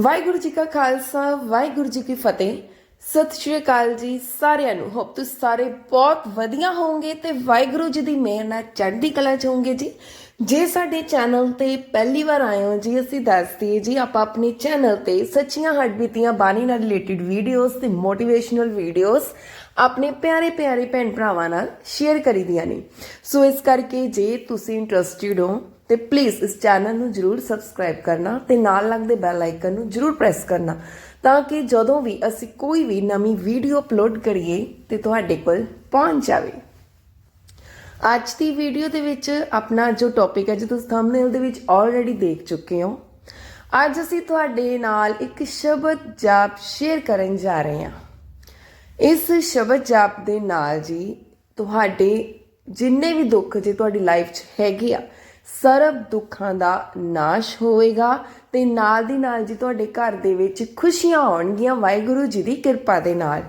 ਵਾਹਿਗੁਰੂ ਜੀ ਕਾ ਖਾਲਸਾ, ਵਾਹਿਗੁਰੂ ਜੀ ਕੀ ਫਤਿਹ। ਸਤਿ ਸ਼੍ਰੀ ਅਕਾਲ ਜੀ ਸਾਰਿਆਂ ਨੂੰ। ਹੋਪ ਤੁਸੀਂ ਸਾਰੇ ਬਹੁਤ ਵਧੀਆ ਹੋਵੋਗੇ ਤੇ ਵਾਹਿਗੁਰੂ ਜੀ ਦੀ ਮਿਹਰ ਨਾਲ ਚੜ੍ਹਦੀ ਕਲਾ ਚ ਹੋਵੋਗੇ ਜੀ। ਜੇ ਸਾਡੇ ਚੈਨਲ ਤੇ ਪਹਿਲੀ ਵਾਰ ਆਏ ਹੋ ਜੀ, ਅਸੀਂ ਦੱਸ ਦਈਏ ਜੀ, ਆਪਾਂ ਆਪਣੇ ਚੈਨਲ ਤੇ ਸੱਚੀਆਂ ਹੱਡਬੀਤੀਆਂ ਬਾਣੀ ਨਾਲ ਰਿਲੇਟਡ ਵੀਡੀਓਜ਼ ਤੇ ਮੋਟੀਵੇਸ਼ਨਲ ਵੀਡੀਓਜ਼ ਆਪਣੇ ਪਿਆਰੇ ਪਿਆਰੇ ਭੈਣ ਭਰਾਵਾਂ ਨਾਲ ਸ਼ੇਅਰ ਕਰੀਦੀਆਂ ਨੇ। ਸੋ ਇਸ ਕਰਕੇ ਜੇ ਤੁਸੀਂ ਇੰਟਰਸਟਿਡ ਹੋ ਤੇ ਪਲੀਜ਼ ਇਸ ਚੈਨਲ ਨੂੰ ਜਰੂਰ ਸਬਸਕ੍ਰਾਈਬ ਕਰਨਾ ਤੇ ਨਾਲ ਲੱਗਦੇ ਬੈਲ ਆਈਕਨ ਨੂੰ ਜਰੂਰ ਪ੍ਰੈਸ ਕਰਨਾ ਤਾਂ ਕਿ ਜਦੋਂ ਵੀ ਅਸੀਂ ਕੋਈ ਵੀ ਨਵੀਂ ਵੀਡੀਓ ਅਪਲੋਡ ਕਰੀਏ ਤੇ ਤੁਹਾਡੇ ਕੋਲ ਪਹੁੰਚ ਜਾਵੇ। ਅੱਜ ਦੀ ਵੀਡੀਓ ਦੇ ਵਿੱਚ ਆਪਣਾ ਜੋ ਟੌਪਿਕ ਹੈ, ਜੋ ਤੁਸੀਂ ਥੰਬਨੇਲ ਦੇ ਵਿੱਚ ਆਲਰੇਡੀ ਦੇਖ ਚੁੱਕੇ ਹੋ, ਅੱਜ ਅਸੀਂ ਤੁਹਾਡੇ ਨਾਲ ਇੱਕ ਸ਼ਬਦ ਜਾਪ ਸ਼ੇਅਰ ਕਰਨ ਜਾ ਰਹੇ ਹਾਂ। ਇਸ ਸ਼ਬਦ ਜਾਪ ਦੇ ਨਾਲ ਜੀ, ਤੁਹਾਡੇ ਜਿੰਨੇ ਵੀ ਦੁੱਖ ਜੇ ਤੁਹਾਡੀ ਲਾਈਫ 'ਚ ਹੈਗੇ ਆ ਸਰਬ ਦੁੱਖਾਂ ਦਾ ਨਾਸ਼ ਹੋਵੇਗਾ ਤੇ ਨਾਲ ਦੀ ਨਾਲ ਜੀ ਤੁਹਾਡੇ ਘਰ ਦੇ ਵਿੱਚ ਖੁਸ਼ੀਆਂ ਆਉਣਗੀਆਂ, ਵਾਹਿਗੁਰੂ ਜੀ ਦੀ ਕਿਰਪਾ ਦੇ ਨਾਲ।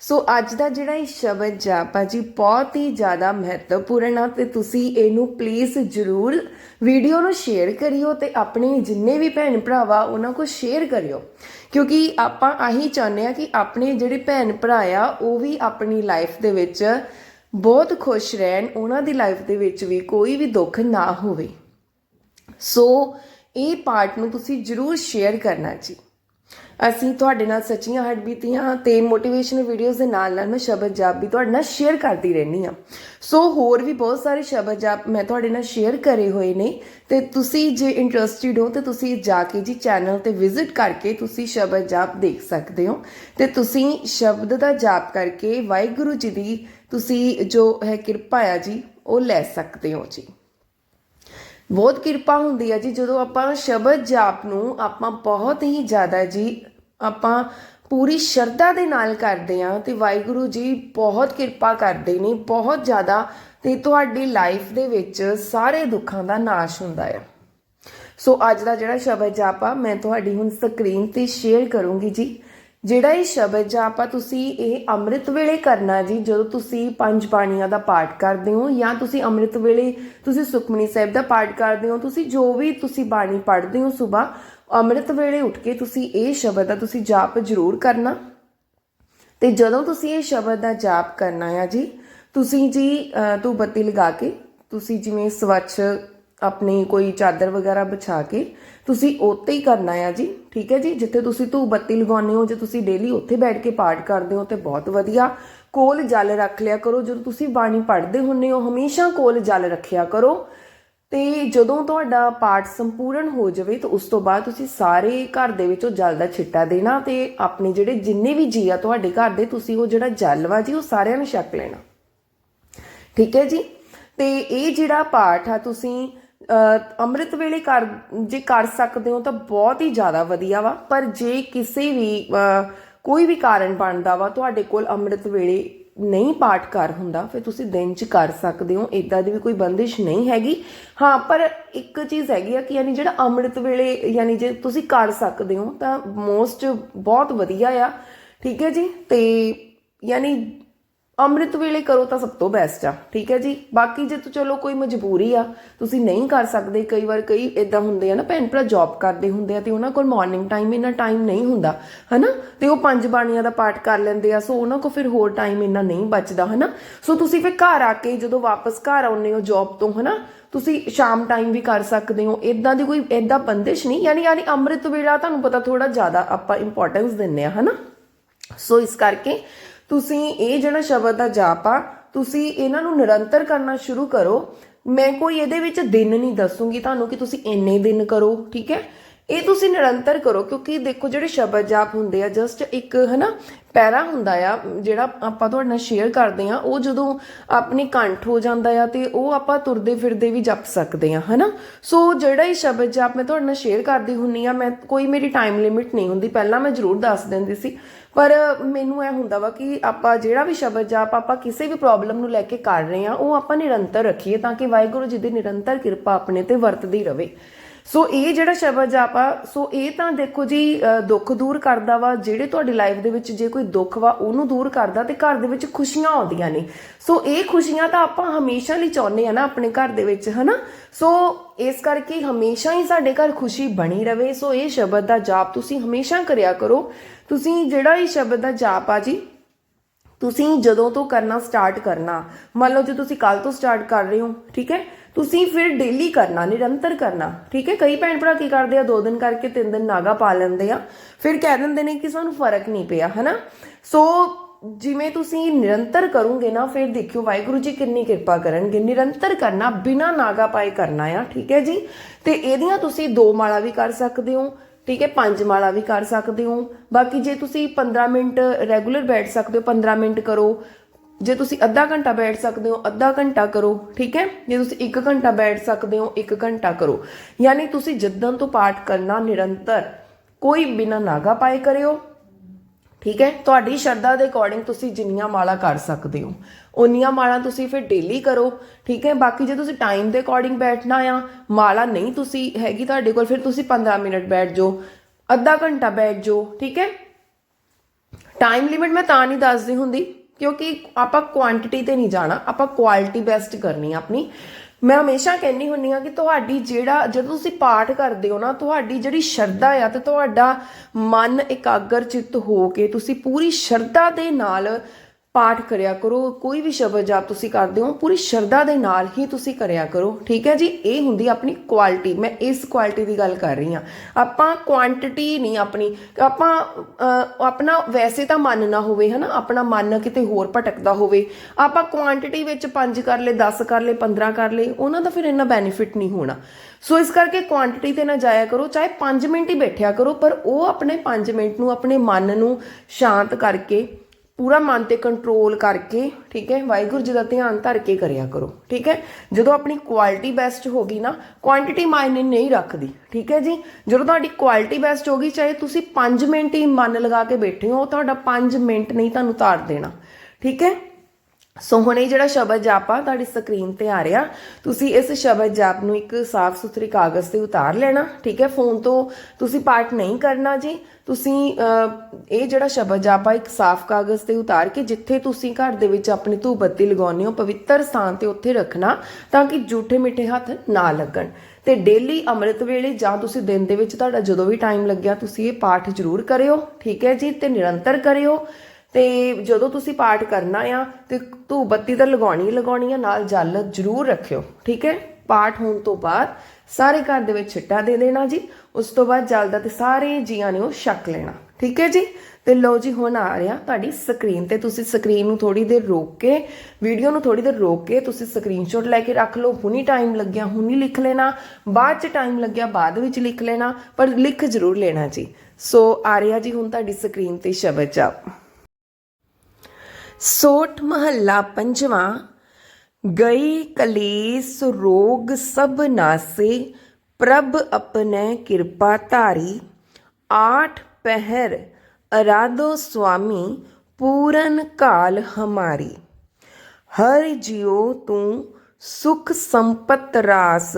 ਸੋ ਅੱਜ ਦਾ ਜਿਹੜਾ ਇਹ ਸ਼ਬਦ ਜਾਪ ਆ ਜੀ ਬਹੁਤ ਹੀ ਜ਼ਿਆਦਾ ਮਹੱਤਵਪੂਰਨ ਆ ਤੇ ਤੁਸੀਂ ਇਹਨੂੰ ਪਲੀਜ਼ ਜਰੂਰ ਵੀਡੀਓ ਨੂੰ ਸ਼ੇਅਰ ਕਰਿਓ ਤੇ ਆਪਣੇ ਜਿੰਨੇ ਵੀ ਭੈਣ ਭਰਾਵਾ, ਉਹਨਾਂ ਕੋਲ ਸ਼ੇਅਰ ਕਰਿਓ। ਕਿਉਂਕਿ ਆਪਾਂ ਆਹੀ ਚਾਹੁੰਦੇ ਆ ਕਿ ਆਪਣੇ ਜਿਹੜੇ ਭੈਣ ਭਰਾ ਆ, ਉਹ ਵੀ ਆਪਣੀ ਲਾਈਫ ਦੇ ਵਿੱਚ ਬਹੁਤ ਖੁਸ਼ ਰਹਿਣ, ਉਹਨਾਂ ਦੀ ਲਾਈਫ ਦੇ ਵਿੱਚ ਵੀ ਕੋਈ ਵੀ ਦੁੱਖ ਨਾ ਹੋਵੇ। ਸੋ ਇਹ ਪਾਰਟ ਨੂੰ ਤੁਸੀਂ ਜਰੂਰ ਸ਼ੇਅਰ ਕਰਨਾ ਜੀ। ਅਸੀਂ ਤੁਹਾਡੇ ਨਾਲ ਸੱਚੀਆਂ ਹੱਡਬੀਤੀਆਂ ਤੇ ਮੋਟੀਵੇਸ਼ਨਲ ਵੀਡੀਓਜ਼ ਦੇ ਨਾਲ ਨਾਲ ਮੈਂ ਸ਼ਬਦ ਜਾਪ ਵੀ ਤੁਹਾਡੇ ਨਾਲ ਸ਼ੇਅਰ ਕਰਦੀ ਰਹਿੰਦੀ ਆ ਸੋ ਹੋਰ ਵੀ ਬਹੁਤ ਸਾਰੇ ਸ਼ਬਦ ਜਾਪ ਮੈਂ ਤੁਹਾਡੇ ਨਾਲ ਸ਼ੇਅਰ ਕਰੇ ਹੋਏ ਨੇ ਤੇ ਤੁਸੀਂ ਜੇ ਇੰਟਰਸਟਿਡ ਹੋ ਤੇ ਤੁਸੀਂ ਜਾ ਕੇ ਜੀ ਚੈਨਲ ਤੇ ਵਿਜ਼ਿਟ ਕਰਕੇ ਤੁਸੀਂ ਸ਼ਬਦ ਜਾਪ ਦੇਖ ਸਕਦੇ ਹੋ ਤੇ ਤੁਸੀਂ ਸ਼ਬਦ ਦਾ ਜਾਪ ਕਰਕੇ ਵਾਹਿਗੁਰੂ ਜੀ ਦੀ ਤੁਸੀਂ ਜੋ ਹੈ ਕਿਰਪਾ ਆ ਜੀ, ਉਹ ਲੈ ਸਕਦੇ ਹੋ ਜੀ। ਬਹੁਤ ਕਿਰਪਾ ਹੁੰਦੀ ਹੈ ਜੀ, ਜਦੋਂ ਆਪਾਂ ਸ਼ਬਦ ਜਾਪ ਨੂੰ ਆਪਾਂ ਬਹੁਤ ਹੀ ਜ਼ਿਆਦਾ ਜੀ, ਆਪਾਂ ਪੂਰੀ ਸ਼ਰਧਾ ਦੇ ਨਾਲ ਕਰਦੇ ਆ ਤੇ ਵਾਹਿਗੁਰੂ ਜੀ ਬਹੁਤ ਕਿਰਪਾ ਕਰਦੇ ਨੇ, ਬਹੁਤ ਜ਼ਿਆਦਾ ਤੇ ਤੁਹਾਡੀ ਲਾਈਫ ਦੇ ਵਿੱਚ ਸਾਰੇ ਦੁੱਖਾਂ ਦਾ ਨਾਸ਼ ਹੁੰਦਾ ਹੈ ਸੋ ਅੱਜ ਦਾ ਜਿਹੜਾ ਸ਼ਬਦ ਜਾਪ ਆ, ਮੈਂ ਤੁਹਾਡੀ ਹੁਣ ਸਕਰੀਨ ਤੇ ਸ਼ੇਅਰ ਕਰੂੰਗੀ ਜੀ। ਜਿਹੜਾ ਇਹ ਸ਼ਬਦ ਜਾਪ ਆ ਤੁਸੀਂ ਇਹ ਅੰਮ੍ਰਿਤ ਵੇਲੇ ਕਰਨਾ ਜੀ ਜਦੋਂ ਤੁਸੀਂ ਪੰਜ ਬਾਣੀਆਂ ਦਾ ਪਾਠ ਕਰਦੇ ਹੋ ਜਾਂ ਤੁਸੀਂ ਅੰਮ੍ਰਿਤ ਵੇਲੇ ਤੁਸੀਂ ਸੁਖਮਨੀ ਸਾਹਿਬ ਦਾ ਪਾਠ ਕਰਦੇ ਹੋ ਤੁਸੀਂ ਜੋ ਵੀ ਤੁਸੀਂ ਬਾਣੀ ਪੜ੍ਹਦੇ ਹੋ ਸਵੇਰ ਅੰਮ੍ਰਿਤ ਵੇਲੇ ਉੱਠ ਕੇ ਤੁਸੀਂ ਇਹ ਸ਼ਬਦ ਦਾ ਤੁਸੀਂ ਜਾਪ ਜ਼ਰੂਰ ਕਰਨਾ। ਤੇ ਜਦੋਂ ਤੁਸੀਂ ਇਹ ਸ਼ਬਦ ਦਾ ਜਾਪ ਕਰਨਾ ਆ ਜੀ ਤੁਸੀਂ ਜੀ ਅਹ, ਬੱਤੀ ਲਗਾ ਕੇ ਤੁਸੀਂ ਜਿਵੇਂ ਸਵੱਛ ਆਪਣੀ ਕੋਈ ਚਾਦਰ ਵਗੈਰਾ ਵਿਛਾ ਕੇ ਤੁਸੀਂ ਉੱਤੇ ਹੀ ਕਰਨਾ ਆ ਜੀ, ਠੀਕ ਹੈ ਜੀ? ਜਿੱਥੇ ਤੁਸੀਂ ਧੂਪ ਬੱਤੀ ਲਗਾਉਂਦੇ ਹੋ, ਜੇ ਤੁਸੀਂ ਡੇਲੀ ਉੱਥੇ ਬੈਠ ਕੇ ਪਾਠ ਕਰਦੇ ਹੋ, ਤੇ ਬਹੁਤ ਵਧੀਆ। ਕੋਲ ਜਲ ਰੱਖ ਲਿਆ ਕਰੋ, ਜਦੋਂ ਤੁਸੀਂ ਬਾਣੀ ਪੜ੍ਹਦੇ ਹੁੰਨੇ ਹੋ, ਹਮੇਸ਼ਾ ਕੋਲ ਜਲ ਰੱਖਿਆ ਕਰੋ। ਤੇ ਜਦੋਂ ਤੁਹਾਡਾ ਪਾਠ ਸੰਪੂਰਨ ਹੋ ਜਾਵੇ, ਤਾਂ ਉਸ ਤੋਂ ਬਾਅਦ ਤੁਸੀਂ ਸਾਰੇ ਘਰ ਦੇ ਵਿੱਚੋਂ ਜਲ ਦਾ ਛਿੱਟਾ ਦੇਣਾ ਤੇ ਆਪਣੇ ਜਿਹੜੇ ਜਿੰਨੇ ਵੀ ਜੀ ਆ ਤੁਹਾਡੇ ਘਰ ਦੇ, ਤੁਸੀਂ ਉਹ ਜਿਹੜਾ ਜਲ ਵਾ ਜੀ, ਉਹ ਸਾਰਿਆਂ ਨੂੰ ਛਕ ਲੈਣਾ। ਠੀਕ ਹੈ ਜੀ? ਤੇ ਇਹ ਜਿਹੜਾ ਪਾਠ ਆ, ਤੁਸੀਂ ਅੰਮ੍ਰਿਤ ਵੇਲੇ ਕਰ, ਜੇ ਕਰ ਸਕਦੇ ਹੋ ਤਾਂ ਬਹੁਤ ਹੀ ਜ਼ਿਆਦਾ ਵਧੀਆ ਵਾ। ਪਰ ਜੇ ਕਿਸੇ ਵੀ ਕੋਈ ਵੀ ਕਾਰਨ ਬਣਦਾ ਵਾ, ਤੁਹਾਡੇ ਕੋਲ ਅੰਮ੍ਰਿਤ ਵੇਲੇ ਨਹੀਂ ਪਾਠ ਕਰ ਹੁੰਦਾ, ਫਿਰ ਤੁਸੀਂ ਦਿਨ 'ਚ ਕਰ ਸਕਦੇ ਹੋ। ਇਦਾਂ ਦੀ ਵੀ ਕੋਈ ਬੰਦਿਸ਼ ਨਹੀਂ ਹੈਗੀ। ਹਾਂ, ਪਰ ਇੱਕ ਚੀਜ਼ ਹੈਗੀ ਆ ਕਿ ਯਾਨੀ ਜਿਹੜਾ ਅੰਮ੍ਰਿਤ ਵੇਲੇ, ਯਾਨੀ ਜੇ ਤੁਸੀਂ ਕਰ ਸਕਦੇ ਹੋ ਤਾਂ ਮੋਸਟ ਬਹੁਤ ਵਧੀਆ ਆ। ਠੀਕ ਹੈ ਜੀ? ਤੇ ਯਾਨੀ ਅੰਮ੍ਰਿਤ ਵੇਲੇ ਕਰੋ ਤਾਂ ਸਭ ਤੋਂ ਬੈਸਟ ਆ, ਠੀਕ ਹੈ ਜੀ? ਬਾਕੀ ਜੇ ਤੂੰ, ਚਲੋ, ਕੋਈ ਮਜਬੂਰੀ ਆ, ਤੁਸੀਂ ਨਹੀਂ ਕਰ ਸਕਦੇ, ਕਈ ਵਾਰ ਕਈ ਇਦਾਂ ਹੁੰਦੇ ਆ ਨਾ, ਭੈਣ ਭਰਾ ਜੌਬ ਕਰਦੇ ਹੁੰਦੇ ਆ ਤੇ ਉਹਨਾਂ ਕੋਲ ਮਾਰਨਿੰਗ ਟਾਈਮ ਇੰਨਾ ਟਾਈਮ ਨਹੀਂ ਹੁੰਦਾ, ਹਨਾ? ਤੇ ਉਹ ਪੰਜ ਬਾਣੀਆਂ ਦਾ ਪਾਠ ਕਰ ਲੈਂਦੇ ਆ, ਸੋ ਉਹਨਾਂ ਕੋਲ ਫਿਰ ਹੋਰ ਟਾਈਮ ਇੰਨਾ ਨਹੀਂ ਬਚਦਾ, ਹਨਾ? ਸੋ ਤੁਸੀਂ ਫਿਰ ਘਰ ਆ ਕੇ ਜਦੋਂ ਵਾਪਸ ਘਰ ਆਉਂਦੇ ਹੋ ਜੌਬ ਤੋਂ, ਹਨਾ? ਤੁਸੀਂ ਸ਼ਾਮ ਟਾਈਮ ਵੀ ਕਰ ਸਕਦੇ ਹੋ ਇਦਾਂ ਦੀ ਕੋਈ ਇਦਾਂ ਬੰਦਿਸ਼ ਨਹੀਂ, ਯਾਨੀ ਯਾਨੀ ਅੰਮ੍ਰਿਤ ਵੇਲਾ ਤੁਹਾਨੂੰ ਪਤਾ ਥੋੜਾ ਜ਼ਿਆਦਾ ਆਪਾਂ ਇੰਪੋਰਟੈਂਸ ਦਿੰਨੇ ਆ, ਹਨਾ? ਸੋ ਇਸ ਕਰਕੇ ਤੁਸੀਂ ਇਹ ਜਿਹੜਾ ਸ਼ਬਦ ਦਾ ਜਾਪ ਆ, ਤੁਸੀਂ ਇਹਨਾਂ ਨੂੰ ਨਿਰੰਤਰ ਕਰਨਾ ਸ਼ੁਰੂ ਕਰੋ। ਮੈਂ ਕੋਈ ਇਹਦੇ ਵਿੱਚ ਦਿਨ ਨਹੀਂ ਦੱਸੂਗੀ ਤੁਹਾਨੂੰ ਕਿ ਤੁਸੀਂ ਇੰਨੇ ਦਿਨ ਕਰੋ, ਠੀਕ ਹੈ? ਇਹ ਤੁਸੀਂ ਨਿਰੰਤਰ ਕਰੋ, ਕਿਉਂਕਿ ਦੇਖੋ ਜਿਹੜੇ ਸ਼ਬਦ ਜਾਪ ਹੁੰਦੇ ਆ ਜਸਟ ਇੱਕ, ਹਨਾ, ਪੈਰਾ ਹੁੰਦਾ ਆ, ਜਿਹੜਾ ਆਪਾਂ ਤੁਹਾਡੇ ਨਾਲ ਸ਼ੇਅਰ ਕਰਦੇ ਆ, ਉਹ ਜਦੋਂ ਆਪਣੀ ਕੰਠ ਹੋ ਜਾਂਦਾ ਆ ਤੇ ਉਹ ਆਪਾਂ ਤੁਰਦੇ ਫਿਰਦੇ ਵੀ ਜਪ ਸਕਦੇ ਆ, ਹਨਾ? ਸੋ ਜਿਹੜਾ ਇਹ ਸ਼ਬਦ ਜਾਪ ਮੈਂ ਤੁਹਾਡੇ ਨਾਲ ਸ਼ੇਅਰ ਕਰਦੀ ਹੁੰਨੀ ਆ, ਮੈਂ, ਕੋਈ ਮੇਰੀ ਟਾਈਮ ਲਿਮਿਟ ਨਹੀਂ ਹੁੰਦੀ, ਪਹਿਲਾਂ ਮੈਂ ਜ਼ਰੂਰ ਦੱਸ ਦਿੰਦੀ ਸੀ, ਪਰ ਮੈਨੂੰ ਇਹ ਹੁੰਦਾ ਵਾ ਕਿ ਆਪਾਂ ਜਿਹੜਾ ਵੀ ਸ਼ਬਦ ਜਾਪ ਆਪਾਂ ਕਿਸੇ ਵੀ ਪ੍ਰੋਬਲਮ ਨੂੰ ਲੈ ਕੇ ਕਰ ਰਹੇ ਆ, ਉਹ ਆਪਾਂ ਨਿਰੰਤਰ ਰੱਖੀਏ ਤਾਂ ਕਿ ਵਾਹਿਗੁਰੂ ਜੀ ਦੀ ਨਿਰੰਤਰ ਕਿਰਪਾ ਆਪਣੇ ਤੇ ਵਰਤਦੀ ਰਵੇ। ਸੋ ਇਹ ਜਿਹੜਾ ਸ਼ਬਦ ਜਾਪ ਆ ਸੋ ਇਹ ਤਾਂ ਦੇਖੋ ਜੀ ਦੁੱਖ ਦੂਰ ਕਰਦਾ ਵਾ, ਜਿਹੜੇ ਤੁਹਾਡੀ ਲਾਈਫ ਦੇ ਵਿੱਚ ਜੇ ਕੋਈ ਦੁੱਖ ਵਾ, ਉਹਨੂੰ ਦੂਰ ਕਰਦਾ ਤੇ ਘਰ ਦੇ ਵਿੱਚ ਖੁਸ਼ੀਆਂ ਆਉਂਦੀਆਂ ਨੇ। ਸੋ ਇਹ ਖੁਸ਼ੀਆਂ ਤਾਂ ਆਪਾਂ ਹਮੇਸ਼ਾ ਲਈ ਚਾਹੁੰਦੇ ਆ ਨਾ ਆਪਣੇ ਘਰ ਦੇ ਵਿੱਚ, ਹਨਾ? ਸੋ ਇਸ ਕਰਕੇ ਹਮੇਸ਼ਾ ਹੀ ਸਾਡੇ ਘਰ ਖੁਸ਼ੀ ਬਣੀ ਰਵੇ। ਸੋ ਇਹ ਸ਼ਬਦ ਦਾ ਜਾਪ ਤੁਸੀਂ ਹਮੇਸ਼ਾ ਕਰਿਆ ਕਰੋ। ਤੁਸੀਂ ਜਿਹੜਾ ਇਹ ਸ਼ਬਦ ਦਾ ਜਾਪ ਆ ਜੀ, ਤੁਸੀਂ ਜਦੋਂ ਤੋਂ ਕਰਨਾ ਸਟਾਰਟ ਕਰਨਾ। ਮੰਨ ਲਓ ਜੇ ਤੁਸੀਂ ਕੱਲ ਤੋਂ ਸਟਾਰਟ ਕਰ ਰਹੇ ਹੋ, ਠੀਕ ਹੈ? ਤੁਸੀਂ ਫਿਰ ਡੇਲੀ ਕਰਨਾ, ਨਿਰੰਤਰ ਕਰਨਾ। ਠੀਕ ਹੈ? ਕਈ ਭੈਣ ਭਰਾ ਕੀ ਕਰਦੇ ਆ? ਦੋ ਦਿਨ ਕਰਕੇ ਤਿੰਨ ਦਿਨ ਨਾਗਾ ਪਾ ਲੈਂਦੇ ਆ। ਫਿਰ ਕਹਿ ਦਿੰਦੇ ਨੇ ਕਿ ਸਾਨੂੰ ਫ਼ਰਕ ਨਹੀਂ ਪਿਆ, ਹਨਾ? ਸੋ ਜਿਵੇਂ ਤੁਸੀਂ ਨਿਰੰਤਰ ਕਰੋਗੇ ਨਾ, ਫਿਰ ਦੇਖਿਓ ਵਾਹਿਗੁਰੂ ਜੀ ਕਿੰਨੀ ਕਿਰਪਾ ਕਰਨਗੇ। ਨਿਰੰਤਰ ਕਰਨਾ, ਬਿਨਾ ਨਾਗਾ ਪਾਏ ਕਰਨਾ ਆ, ਠੀਕ ਹੈ ਜੀ? ਤੇ ਇਹਦੀਆਂ ਤੁਸੀਂ ਦੋ ਮਾਲਾ ਵੀ ਕਰ ਸਕਦੇ ਹੋ, ਠੀਕ ਹੈ? ਪੰਜ ਮਾਲਾ ਵੀ ਕਰ ਸਕਦੇ ਹੋ। ਬਾਕੀ ਜੇ ਤੁਸੀਂ 15 ਮਿੰਟ ਰੈਗੂਲਰ ਬੈਠ ਸਕਦੇ ਹੋ 15 ਮਿੰਟ ਕਰੋ। ਜੇ ਤੁਸੀਂ ਅੱਧਾ ਘੰਟਾ ਬੈਠ ਸਕਦੇ ਹੋ, ਅੱਧਾ ਘੰਟਾ ਕਰੋ, ਠੀਕ ਹੈ? ਜੇ ਤੁਸੀਂ 1 ਘੰਟਾ ਬੈਠ ਸਕਦੇ ਹੋ 1 ਘੰਟਾ ਕਰੋ। ਯਾਨੀ ਤੁਸੀਂ ਜਿੱਦਣ ਤੋਂ ਪਾਠ ਕਰਨਾ ਨਿਰੰਤਰ, ਕੋਈ ਬਿਨਾ ਨਾਗਾ ਪਾਏ ਕਰਿਓ, ਠੀਕ ਹੈ? ਤੁਹਾਡੀ ਸ਼ਰਧਾ ਦੇ ਅਕੋਰਡਿੰਗ ਤੁਸੀਂ ਜਿੰਨੀਆਂ ਮਾਲਾ ਕਰ ਸਕਦੇ ਹੋ। ਉਨੀਆਂ ਮਾਲਾ ਤੁਸੀਂ ਫਿਰ ਡੇਲੀ ਕਰੋ, ਠੀਕ ਹੈ? ਬਾਕੀ ਜੇ ਤੁਸੀਂ ਟਾਈਮ ਦੇ ਅਕੋਰਡਿੰਗ ਬੈਠਣਾ ਆ, ਮਾਲਾ ਨਹੀਂ ਤੁਸੀਂ ਹੈਗੀ ਤੁਹਾਡੇ ਕੋਲ, ਫਿਰ ਤੁਸੀਂ 15 ਮਿੰਟ ਬੈਠ ਜਾਓ, ਅੱਧਾ ਘੰਟਾ ਬੈਠ ਜਾਓ, ਠੀਕ ਹੈ? ਟਾਈਮ ਲਿਮਿਟ ਮੈਂ ਤਾਂ ਨਹੀਂ ਦੱਸਦੀ ਹੁੰਦੀ। ਕਿਉਂਕਿ ਆਪਾਂ ਕੁਆਂਟੀਟੀ ਤੇ ਨਹੀਂ ਜਾਣਾ, ਆਪਾਂ ਕੁਆਲਿਟੀ ਬੈਸਟ ਕਰਨੀ ਆਪਣੀ। ਮੈਂ ਹਮੇਸ਼ਾ ਕਹਿੰਨੀ ਹੁੰਨੀ ਆ ਕਿ ਤੁਹਾਡੀ ਜਿਹੜਾ, ਜਦੋਂ ਤੁਸੀਂ ਪਾਠ ਕਰਦੇ ਹੋ ਨਾ, ਤੁਹਾਡੀ ਜਿਹੜੀ ਸ਼ਰਧਾ ਆ ਤੇ ਤੁਹਾਡਾ ਮਨ ਇਕਾਗਰ ਚਿੱਤ ਹੋ ਕੇ ਤੁਸੀਂ ਪੂਰੀ ਸ਼ਰਧਾ ਦੇ ਨਾਲ ਪਾਠ ਕਰਿਆ ਕਰੋ, ਕੋਈ ਵੀ ਸ਼ਬਦ ਜਾਪ ਤੁਸੀਂ ਕਰਦੇ ਹੋ, ਪੂਰੀ ਸ਼ਰਧਾ ਦੇ ਨਾਲ ਹੀ ਤੁਸੀਂ ਕਰਿਆ ਕਰੋ, ਠੀਕ ਹੈ ਜੀ? ਇਹ ਹੁੰਦੀ ਆਪਣੀ ਕੁਆਲਿਟੀ ਮੈਂ ਇਸ ਕੁਆਲਿਟੀ ਦੀ ਗੱਲ ਕਰ ਰਹੀ ਹਾਂ। ਆਪਾਂ ਕੁਆਂਟੀਟੀ ਨਹੀਂ ਆਪਣੀ, ਆਪਾਂ ਆਪਣਾ ਵੈਸੇ ਤਾਂ ਮਨ ਨਾ ਹੋਵੇ, ਹਨਾ? ਆਪਣਾ ਮਨ ਕਿਤੇ ਹੋਰ ਭਟਕਦਾ ਹੋਵੇ। ਆਪਾਂ ਕੁਆਂਟੀਟੀ ਵਿੱਚ 5 ਕਰ ਲਏ 10 ਕਰ ਲਏ 15 ਕਰ ਲਏ, ਉਹਨਾਂ ਦਾ ਫਿਰ ਇੰਨਾ ਬੈਨੀਫਿਟ ਨਹੀਂ ਹੋਣਾ। ਸੋ ਇਸ ਕਰਕੇ ਕੁਆਂਟੀਟੀ ਤੇ ਨਾ ਜਾਇਆ ਕਰੋ, ਚਾਹੇ 5 ਮਿੰਟ ਹੀ ਬੈਠਿਆ ਕਰੋ, ਪਰ ਉਹ ਆਪਣੇ 5 ਮਿੰਟ ਨੂੰ, ਆਪਣੇ ਮਨ ਨੂੰ ਸ਼ਾਂਤ ਕਰਕੇ ਪੂਰਾ ਮਨ ਤੇ ਕੰਟਰੋਲ ਕਰਕੇ, ਠੀਕ ਹੈ, ਵਾਹਿਗੁਰੂ ਜੀ ਦਾ ਧਿਆਨ ਧਰ ਕੇ ਕਰਿਆ ਕਰੋ, ਠੀਕ ਹੈ। ਜਦੋਂ ਆਪਣੀ ਕੁਆਲਿਟੀ ਬੈਸਟ ਹੋ ਗਈ ਨਾ ਕੁਆਂਟੀਟੀ ਮਾਇਨੇ ਨਹੀਂ ਰੱਖਦੀ, ਠੀਕ ਹੈ ਜੀ। ਜਦੋਂ ਤੁਹਾਡੀ ਕੁਆਲਿਟੀ ਬੈਸਟ ਹੋ ਗਈ, ਚਾਹੇ ਤੁਸੀਂ 5 ਮਿੰਟ ਹੀ ਮਨ ਲਗਾ ਕੇ ਬੈਠੇ ਹੋ ਉਹ ਤੁਹਾਡਾ 5 ਮਿੰਟ ਨਹੀਂ ਤੁਹਾਨੂੰ ਤਾਰ ਦੇਣਾ, ਠੀਕ ਹੈ। ਸੋ ਹੁਣ ਇਹ ਜਿਹੜਾ ਸ਼ਬਦ ਜਾਪ ਆ, ਤੁਹਾਡੀ ਸਕਰੀਨ ਤੇ ਆ ਰਿਹਾ। ਤੁਸੀਂ ਇਸ ਸ਼ਬਦ ਜਾਪ ਨੂੰ ਇੱਕ ਸਾਫ਼ ਸੁਥਰੀ ਕਾਗਜ਼ ਤੇ ਉਤਾਰ ਲੈਣਾ, ਠੀਕ ਹੈ? ਫੋਨ ਤੋਂ ਤੁਸੀਂ ਪਾਠ ਨਹੀਂ ਕਰਨਾ ਜੀ। ਤੁਸੀਂ ਇਹ ਜਿਹੜਾ ਸ਼ਬਦ ਜਾਪ ਆ, ਇੱਕ ਸਾਫ਼ ਕਾਗਜ਼ ਤੇ ਉਤਾਰ ਕੇ ਜਿੱਥੇ ਤੁਸੀਂ ਘਰ ਦੇ ਵਿੱਚ ਆਪਣੀ ਧੂਪ ਬੱਤੀ ਲਗਾਉਂਦੇ ਹੋ, ਪਵਿੱਤਰ ਸਥਾਨ ਤੇ ਉੱਥੇ ਰੱਖਣਾ ਤਾਂ ਕਿ ਝੂਠੇ ਮਿੱਠੇ ਹੱਥ ਨਾ ਲੱਗਣ। ਤੇ ਡੇਲੀ ਅੰਮ੍ਰਿਤ ਵੇਲੇ ਜਾਂ ਤੁਸੀਂ ਦਿਨ ਦੇ ਵਿੱਚ ਤੁਹਾਡਾ ਜਦੋਂ ਵੀ ਟਾਈਮ ਲੱਗਿਆ, ਤੁਸੀਂ ਇਹ ਪਾਠ ਜ਼ਰੂਰ ਕਰਿਓ, ਠੀਕ ਹੈ ਜੀ? ਤੇ ਨਿਰੰਤਰ ਕਰਿਓ। ਤੇ ਜਦੋਂ ਤੁਸੀਂ ਪਾਠ ਕਰਨਾ ਆ, ਤੇ ਧੂਪ ਬੱਤੀ ਤਾਂ ਲਗਾਉਣੀ ਲਗਾਉਣੀ ਆ, ਨਾਲ ਜਲ ਜ਼ਰੂਰ ਰੱਖਿਓ, ਠੀਕ ਹੈ? ਪਾਠ ਹੋਣ ਤੋਂ ਬਾਅਦ ਸਾਰੇ ਘਰ ਦੇ ਵਿੱਚ ਛਿੱਟਾ ਦੇ ਦੇਣਾ ਜੀ, ਉਸ ਤੋਂ ਬਾਅਦ ਜਲ ਦਾ ਤੇ ਸਾਰੇ ਜੀਆਂ ਨੇ ਉਹ ਛਕ ਲੈਣਾ, ਠੀਕ ਹੈ ਜੀ? ਤੇ ਲਓ ਜੀ, ਹੁਣ ਆ ਰਿਹਾ ਤੁਹਾਡੀ ਸਕਰੀਨ ਤੇ, ਤੁਸੀਂ ਸਕਰੀਨ ਨੂੰ ਥੋੜੀ ਦੇਰ ਰੋਕ ਕੇ, ਵੀਡੀਓ ਨੂੰ ਥੋੜੀ ਦੇਰ ਰੋਕ ਕੇ, ਤੁਸੀਂ ਸਕਰੀਨਸ਼ਾਟ ਲੈ ਕੇ ਰੱਖ ਲਓ, ਹੁਣੀ ਟਾਈਮ ਲੱਗਿਆ, ਹੁਣੀ ਲਿਖ ਲੈਣਾ, ਬਾਅਦ ਚ ਟਾਈਮ ਲੱਗਿਆ, ਬਾਅਦ ਵਿੱਚ ਲਿਖ ਲੈਣਾ, ਪਰ ਲਿਖ ਜ਼ਰੂਰ ਲੈਣਾ ਜੀ। ਸੋ ਆ ਰਿਹਾ ਜੀ ਹੁਣ ਤੁਹਾਡੀ ਸਕਰੀਨ ਤੇ ਸ਼ਬਦ ਜਾਪ। सोठ महला पंजवा गई कलेस रोग सब नासे प्रभ अपने कृपा तारी आठ पहर अराधो स्वामी पूरन काल हमारी हर जियो तू सुख संपत रास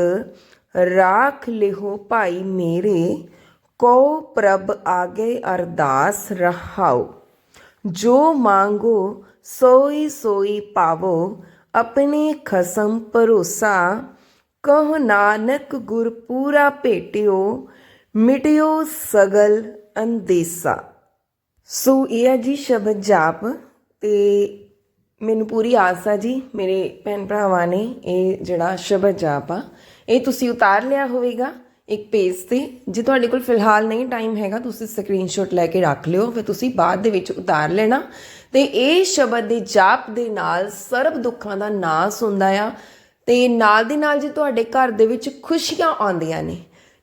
राख लेहो भाई मेरे को प्रभ आगे अरदास रहाओ जो मांगो ਸੋਈ ਸੋਈ ਪਾਵੋ, ਆਪਣੇ ਖਸਮ ਭਰੋਸਾ। ਕਹ ਨਾਨਕ ਗੁਰ ਪੂਰਾ ਭੇਟਿਓ, ਮਿਟਿਓ ਸਗਲ ਅੰਦੇਸਾ। ਸੋ ਇਹ ਆ ਜੀ ਸ਼ਬਦ ਜਾਪ ਤੇ ਮੈਨੂੰ ਪੂਰੀ ਆਸ ਆ ਜੀ, ਮੇਰੇ ਭੈਣ ਭਰਾਵਾਂ ਨੇ ਇਹ ਜਿਹੜਾ ਸ਼ਬਦ ਜਾਪ ਆ, ਇਹ ਤੁਸੀਂ ਉਤਾਰ ਲਿਆ ਹੋਵੇਗਾ। ਇੱਕ ਪੇਜ ਤੇ। ਜੇ ਤੁਹਾਡੇ ਕੋਲ ਫਿਲਹਾਲ ਨਹੀਂ ਟਾਈਮ ਹੈਗਾ, ਤੁਸੀਂ ਸਕਰੀਨਸ਼ਾਟ ਲੈ ਕੇ ਰੱਖ ਲਿਓ, ਫਿਰ ਤੁਸੀਂ ਬਾਅਦ ਦੇ ਵਿੱਚ ਉਤਾਰ ਲੈਣਾ। ਤੇ ਇਹ ਸ਼ਬਦ ਦੇ ਜਾਪ ਦੇ ਨਾਲ ਸਰਬ ਦੁੱਖਾਂ ਦਾ ਨਾਸ ਹੁੰਦਾ ਆ। ਤੇ ਨਾਲ ਦੀ ਨਾਲ ਜੀ ਤੁਹਾਡੇ ਘਰ ਦੇ ਵਿੱਚ ਖੁਸ਼ੀਆਂ ਆਉਂਦੀਆਂ ਨੇ,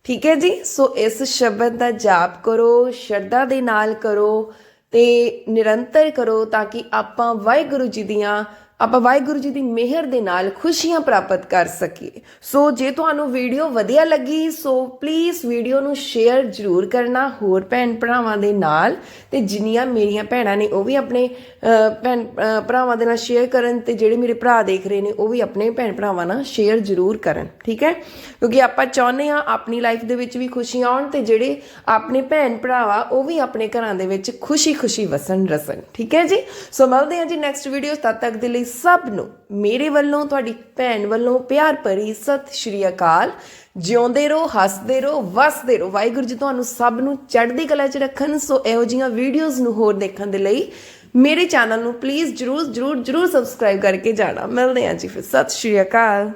ਠੀਕ ਹੈ ਜੀ? ਸੋ ਇਸ ਸ਼ਬਦ ਦਾ ਜਾਪ ਕਰੋ, ਸ਼ਰਧਾ ਦੇ ਨਾਲ ਕਰੋ ਤੇ ਨਿਰੰਤਰ ਕਰੋ ਤਾਂ ਕਿ ਆਪਾਂ ਵਾਹਿਗੁਰੂ ਜੀ ਦੀਆਂ ਆਪਾਂ ਵਾਹਿਗੁਰੂ ਜੀ ਦੀ ਮਿਹਰ ਦੇ ਨਾਲ ਖੁਸ਼ੀਆਂ ਪ੍ਰਾਪਤ ਕਰ ਸਕੀਏ। ਸੋ ਜੇ ਤੁਹਾਨੂੰ ਵੀਡੀਓ ਵਧੀਆ ਲੱਗੀ, ਸੋ ਪਲੀਜ਼ ਵੀਡੀਓ ਨੂੰ ਸ਼ੇਅਰ ਜ਼ਰੂਰ ਕਰਨਾ ਹੋਰ ਭੈਣ ਭਰਾਵਾਂ ਦੇ ਨਾਲ ਤੇ ਜਿੰਨੀਆਂ ਮੇਰੀਆਂ ਭੈਣਾਂ ਨੇ ਉਹ ਵੀ ਆਪਣੇ ਭੈਣ ਭਰਾਵਾਂ ਦੇ ਨਾਲ ਸ਼ੇਅਰ ਕਰਨ ਤੇ ਜਿਹੜੇ ਮੇਰੇ ਭਰਾ ਦੇਖ ਰਹੇ ਨੇ ਉਹ ਵੀ ਆਪਣੇ ਭੈਣ ਭਰਾਵਾਂ ਨਾਲ ਸ਼ੇਅਰ ਜ਼ਰੂਰ ਕਰਨ, ਠੀਕ ਹੈ? ਕਿਉਂਕਿ ਆਪਾਂ ਚਾਹੁੰਦੇ ਆ ਆਪਣੀ ਲਾਈਫ ਦੇ ਵਿੱਚ ਵੀ ਖੁਸ਼ੀਆਂ ਆਉਣ ਤੇ ਜਿਹੜੇ ਆਪਣੇ ਭੈਣ ਭਰਾਵਾ ਉਹ ਵੀ ਆਪਣੇ ਘਰਾਂ ਦੇ ਵਿੱਚ ਖੁਸ਼ੀ-ਖੁਸ਼ੀ ਵਸਣ ਰਸਣ ਠੀਕ ਹੈ ਜੀ? ਸੋ ਮਿਲਦੇ ਹਾਂ ਜੀ ਨੈਕਸਟ ਵੀਡੀਓ ਤਦ ਤੱਕ ਦੇ ਲਈ ਸਭ ਨੂੰ ਮੇਰੇ ਵੱਲੋਂ, ਤੁਹਾਡੀ ਭੈਣ ਵੱਲੋਂ ਪਿਆਰ ਭਰੀ ਸਤਿ ਸ਼੍ਰੀ ਅਕਾਲ। ਜਿਉਂਦੇ ਰਹੋ, ਹੱਸਦੇ ਰਹੋ, ਵਸਦੇ ਰਹੋ। ਵਾਹਿਗੁਰੂ ਜੀ ਤੁਹਾਨੂੰ ਸਭ ਨੂੰ ਚੜ੍ਹਦੀ ਕਲਾ 'ਚ ਰੱਖਣ। ਸੋ ਇਹੋ ਜਿਹੀਆਂ ਵੀਡੀਓਜ਼ ਨੂੰ ਹੋਰ ਦੇਖਣ ਦੇ ਲਈ ਮੇਰੇ ਚੈਨਲ ਨੂੰ ਪਲੀਜ਼ ਜਰੂਰ ਜਰੂਰ ਜਰੂਰ ਸਬਸਕ੍ਰਾਈਬ ਕਰਕੇ ਜਾਣਾ। ਮਿਲਦੇ ਹਾਂ ਜੀ ਫਿਰ। ਸਤਿ ਸ਼੍ਰੀ ਅਕਾਲ।